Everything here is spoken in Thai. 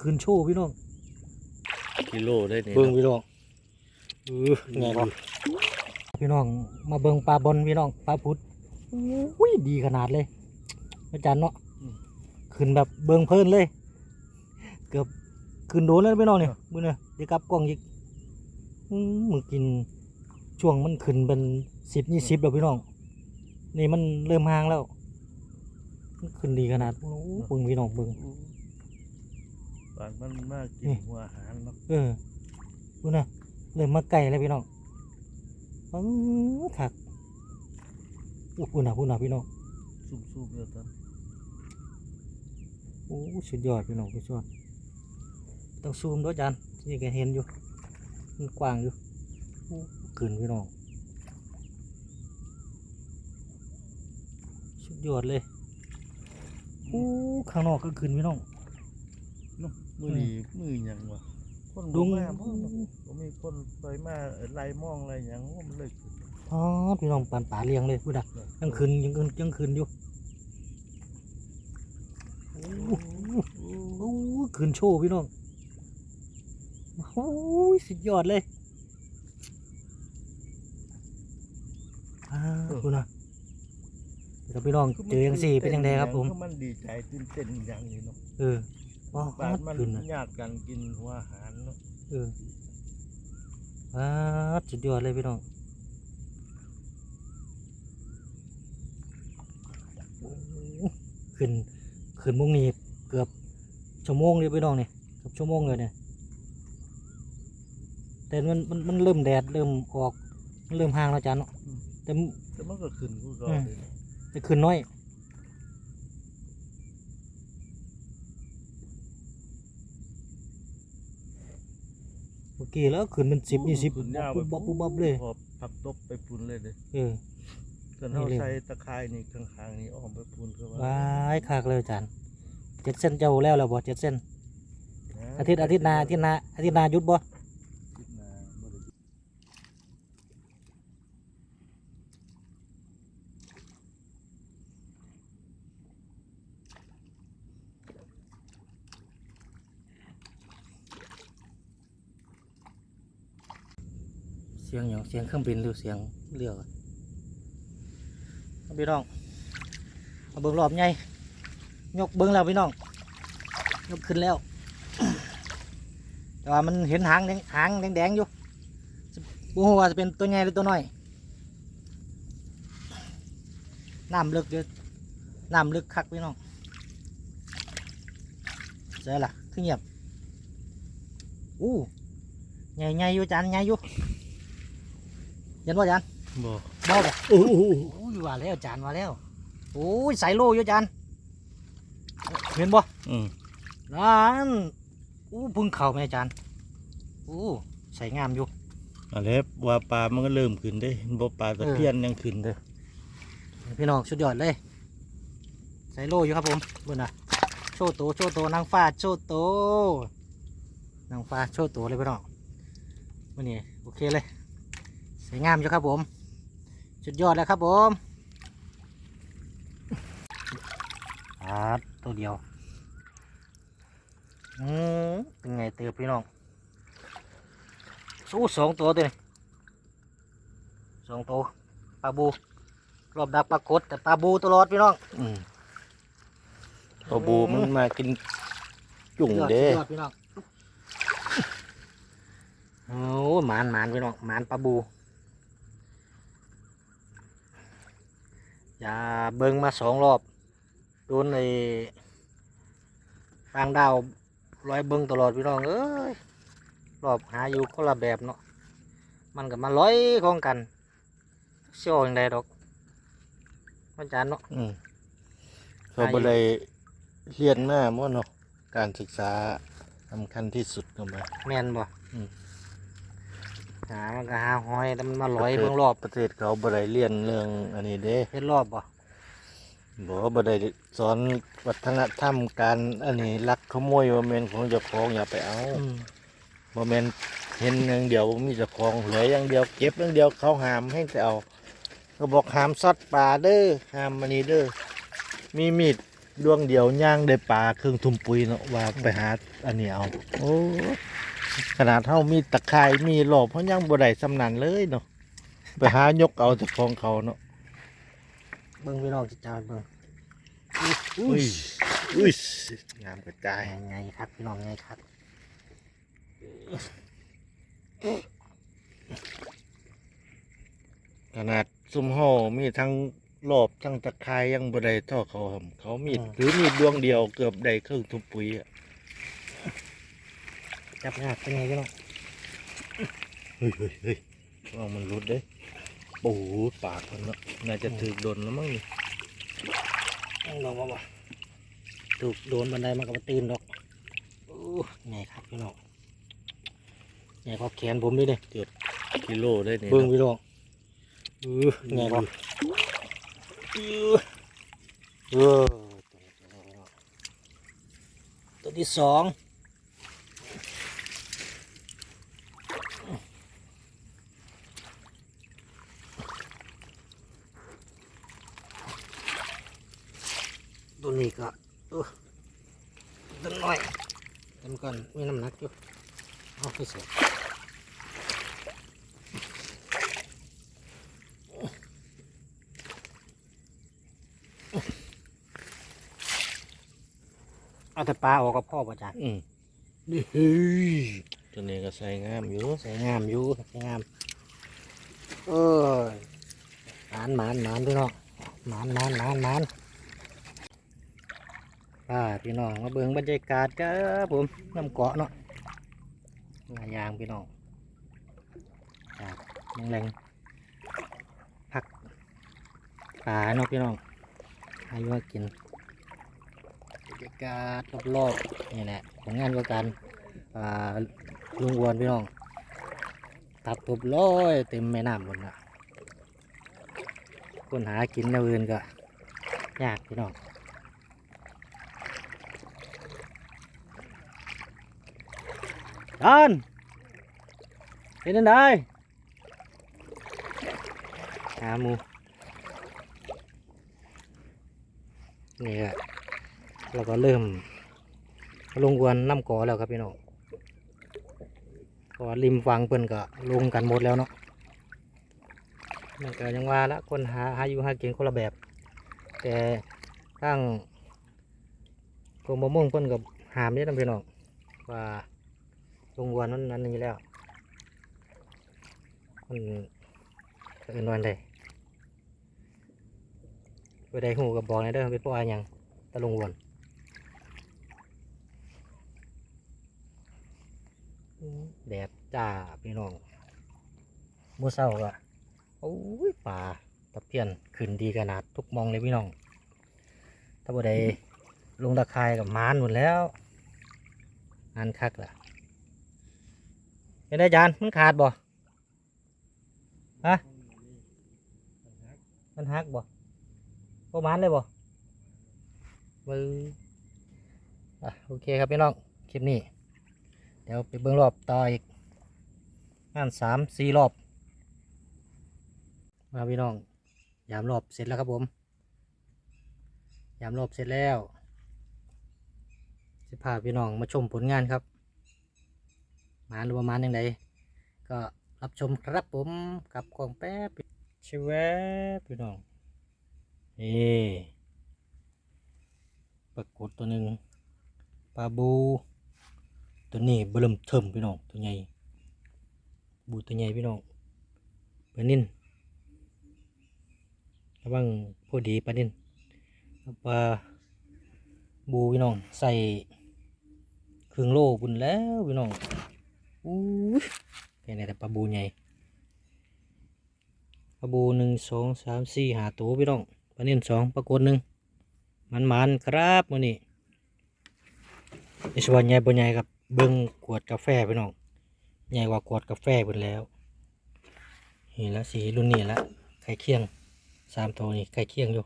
คืนโชว์พี่น้องกิโลได้นี่เบิ่งพี่น้องเออไงบ่พี่น้องมาเบิ่งปลาบอลพี่น้องปลาพุดอุ้ยดีขนาดเลยอาจารย์เนาะขึ้นแบบเบิ่งเพลินเลย เกือบขึ้นโดนแล้วพี่น้องเนี่ยมือเนี่ยเดี๋ยวกลับกล้องอีกอื้อมือกินช่วงมันขึ้นเป็นสิบยี่สิบแล้วพี่น้อง นี่มันเริ่มห่างแล้วมันขึ้นดีขนาดโอ้เบิ่งพี่น้องเบิ่ง ปานมันมากกินหัวอาหารเนาะเออดูนะเริ่มมาไก่แล้วพี่น้องเออถักอู้พูน่ะพูน่ะพี่น้องซุ่มๆเดียวตอนโอ้สุดยอดพี่น้องสุดยอดต้องซูมด้วยจานนี่แกเห็นอยู่มันกว้างอยู่โอ้ขึ้นพี่น้องสุดยอดเลยโอ้ข้างนอกก็ขึ้นพี่น้อง เนาะมือดีมือหยังวะคนดุบ่งมาบ่เนาะบ่มีคนไปมาเอ่อไล่มองอะไรหยังว่ามันเลยขึ้นอ๋อพี่น้องปานป่าเลี้ยงเลยพูดอะยังขึ้นยังขึ้นยังขึ้นอยู่โอ้โอ้ขึ้นโชว์พี่น้องโอ้ยสุดยอดเลยอ่าพูดนะเดี๋ยวพี่น้องเจอยังสี่เป็นยังไงครับผมคือมันดีใจตื่นเต้นอย่างนี้เนาะเออ อ๋อบ้านมันขึ้นนะญาติกันกินหัวอาหารเนาะเออว้าดสุดยอดเลยพี่น้องโอ้ขึ้นขึ้นมุงนี่เกือบชั่วโมงเลยพี่น้องเนี่ยเกือบชั่วโมงเลยเนี่ยแต่มันมันมันเริ่มแดดเริ่มออกมันเริ่มห่างแล้วจานเนาะแต่แต่มันก็ขึ้นคือเก่าอืมเลยเนาะแต่ขึ้นน้อยเมื่อ กี้แล้วขึ้นเป็นสิบยี่สิบขึ้นยาวปุ๊บไปบับปุ๊บบับเลยพอพับตบไปปุ่นเลยเด้เออส่วนนี่เราเลยใส่ตะไคร้นี่ข้างๆนี่อ้อมไปปุ่นคือว่าว้ายคากเลยอาจารย์เจ็ดเส้นเจ้าแล้วแล้วบ่เจ็ดเส้นนะอาทิตย์อาทิตย์หนาอาทิตย์หนาอาทิตย์หนาหยุดบ่ อาทิตย์หน้าบ่ได้หยุด เสียงอย่างเสียงเครื่องบินหรือเสียงเรือพี่น้องเอาเบิ้งรอบไงยกเบิ้งแล้วพี่น้อง ยกขึ้นแล้ว แต่ว่ามันเห็นหางแดงหางแดงๆอยู่บูว่าจะเป็นตัวใหญ่หรือตัวน้อยน้ำลึกเยอะน้ำลึกคักพี่น้องเจอละขึ้นเงียบอู้ใหญ่ใหญ่อยู่จานใหญ่อยู่ เห็นป่ะจานบ่บ่บ่โอ้โหว่าแล้วจานมาแล้วโอ้ยใส่โลอยู่จานเห็นบ่อืมนั่นอู้พึ่งเข่าไหมอาจารย์อู้ใส่งามอยู่อันนี้ว่าปลามันก็เริ่มขึ้นได้เห็นบ่ปลาตะเพียนยังขึ้นเด้อพี่น้องสุดยอดเลยใส่โลอยู่ครับผมเบิ่นนะโชว์โตโชว์โตนางฟ้าโชว์โตนางฟ้าโชว์โตเลยพี่น้องวันนี้โอเคเลย สวยงามอยู่ครับผม สุดยอดแล้วครับผมครับตัวเดียวอืมเป็นไงเตือพี่น้องสู้สองตัวตัวนี้สองตัวปลาบู รอบดักปลากดแต่ปลาบูตลอดพี่น้องอืมปลาบูมันมากินจุ่งเด้สุยอพี่น้องโอ้หมานหมานพี่น้องหมานปลาบู อย่าเบิ้งมาสองรอบ โดนในฟางดาวร้อยเบิ้งตลอดพี่น้องเอ้ยรอบหาอยู่คนละแบบเนาะมันกับมาร้อยของกันเชี่ยวอย่างไรดอกอาจารย์เนาะอืมเขาบ่ได้เรียนมาม่เนาะการศึกษาสำคัญที่สุดก็มาแม่นบ่อืม หามันก็หาหอยแต่มันมาลอยเบิ่งรอบประเทศเขาบ่ได้เรียนเรื่องอันนี้เด้เฮ็ดรอบบ่บอกว่าบ่ได้สอนวัฒนธรรมการอันนี้ลักขโมยบ่แม่นของเจ้าของอย่าไปเอาอืมบ่แม่นเห็นอย่างเดียวมีเจ้าของเหลืออย่างเดียวเก็บอย่างเดียวเขาห้ามให้แต่เอาเขาบอกห้ามซัดปลาเด้อห้ามมันนี้เด้อมีมีดดวงเดียวย่างได้ปลาเครื่องทุ่มปุ๋ยเนาะว่าไปหาอันนี้เอาโอ้ ขนาดเฮามีตะไคร้มีหลอบเฮายังบ่ได้สำนันเลยเนาะไปหายกเอาจากของเขาเนาะเบิ่งพี่น้องจิจานเบิ่งอุ้ยอุ้ยงามกระจายไงไงครับพี่น้องไงครับขนาดซุ่มเฮามีทั้งหลอบทั้งตะไคร้ยังบ่ได้เท่าเขาครับเขามีดหรือมีดดวงเดียวเกือบได้เครื่องทุ่มปุ๋ยอะ จับยากเป็นไงพี่น้องเฮ้ยเฮ้ยเฮ้ยเอามันรุดเด้โอ้โหปากมันเนาะน่าจะถือโดนแล้วมั้งนี่ต้องลองว่าบ่ถูกโดนบันไดมันก็มาตื่นดอกโอ้ไงครับพี่น้องไงพอแขนผมนี่เด้กิโลได้นี่เบิ่งเนาะพี่น้องเออไงพอเออเออตัวที่สอง นี้ก็เออตัวน้อยเต็มก่อนมีน้ำหนักอยู่เอาไปเสียเอาแต่ปลาออกกับพ่อประจักอืมนี่เฮ้ยตัวนี้ก็ใส่งามอยู่สวยงามอยู่สวยงามเออหมานหมานหมานพี่น้องหมานหมานหมานหมาน ป้าพี่น้องมาเบิ่งบรรยากาศครับผมน้ำเกาะเนาะหลายอย่างพี่น้องจากยังแรงผักป่าเนาะพี่น้องอายุกินบรรยากาศรอบๆนี่แหละผลงานก็การป่าลุงอ้วนพี่น้อง ตัดตบร้อยเต็มแม่น้ำหมดละคนหากินแนวอื่นก็ยากพี่น้อง ดานเป็นยังไงหาหมูนี่แหละเราก็เริ่มลงวนน้ำกอแล้วครับพี่น้องก็ริมฟังเพิ่นก็ลงกันหมดแล้วเนาะนั่นก็ยังว่าละคนหาหาอยู่หากินคนละแบบ แต่ทางกรมประมงเพิ่นก็หามนี่นำพี่น้องว่า งวันนั้นนั้นนี้แล้ว มันเอินวันใดไปได้หูกับบอกนอยเด้อไปปล่อยหยังตะลงวนแดดจ้าพี่น้องเมื่อเช้าก็โอ้ยป่าตะเพียนขึ้นดีขนาดทุกมองเลยพี่น้อง ถ้าบ่ได้ลงตะไคายกับมานหมดแล้วงานคักล่ะ เป็นได้จานมันขาดบ่ฮะมันหักบ่ก็มานเลยบ่มืออะโอเคครับพี่น้องคลิปนี้ เดี๋ยวไปเบิ้งรอบต่ออีกงานสามสี่รอบ มาพี่น้องยามรอบเสร็จแล้วครับผมยามรอบเสร็จแล้วจะพาพี่น้องมาชมผลงานครับ มาหรือประมาณยังไงก็รับชมครับผมกับกองแป๊บชิวแวบพี่น้องนี่ปรากฏตัวหนึ่งปลาบู ตัวนี้เบิ่มเทิมพี่น้องตัวใหญ่บูตัวใหญ่พี่น้องปลานิ่นระวังพอดีปลานิ่นปลาบูพี่น้องใส่เครื่องโล่บุญแล้วพี่น้อง อู้ยแค่ไหนแต่ปลาบูใหญ่ปลาบูหนึ่งสองสามสี่หาตัวพี่น้องปลาเนิ่นสองปลากดหนึ่งมันมันๆครับมือนี้ในส่วนใหญ่บนใหญ่ครับเบิ้งขวดกาแฟไปน้องใหญ่กว่าขวดกาแฟเบิดแล้วนี่ละสีรุ่นนี้ละไข่เคียงสามตัวนี่ไข่เคียงอยู่